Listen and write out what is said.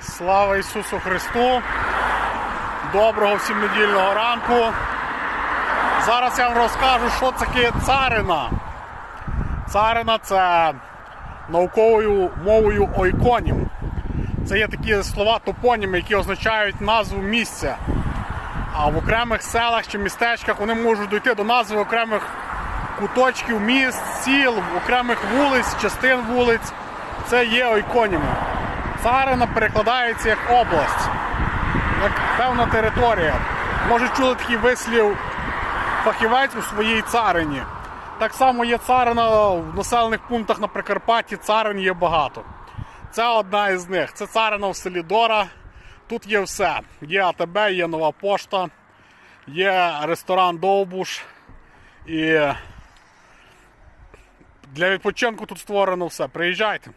Слава Ісусу Христу! Доброго всім недільного ранку. Зараз я вам розкажу, що таке царина. Царина це науковою мовою ойконім. Це є такі слова топоніми, які означають назву місця. А в окремих селах чи містечках вони можуть дійти до назви окремих куточків міст, сіл, окремих вулиць, частин вулиць. Це є ойконімом. Царина перекладається як область, як певна територія. Може чули такий вислів фахівець у своїй царині. Так само є царина в населених пунктах на Прикарпатті, царин є багато. Це одна із них. Це царина в селі Дора. Тут є все. Є АТБ, є нова пошта, є ресторан Довбуш. І для відпочинку тут створено все. Приїжджайте.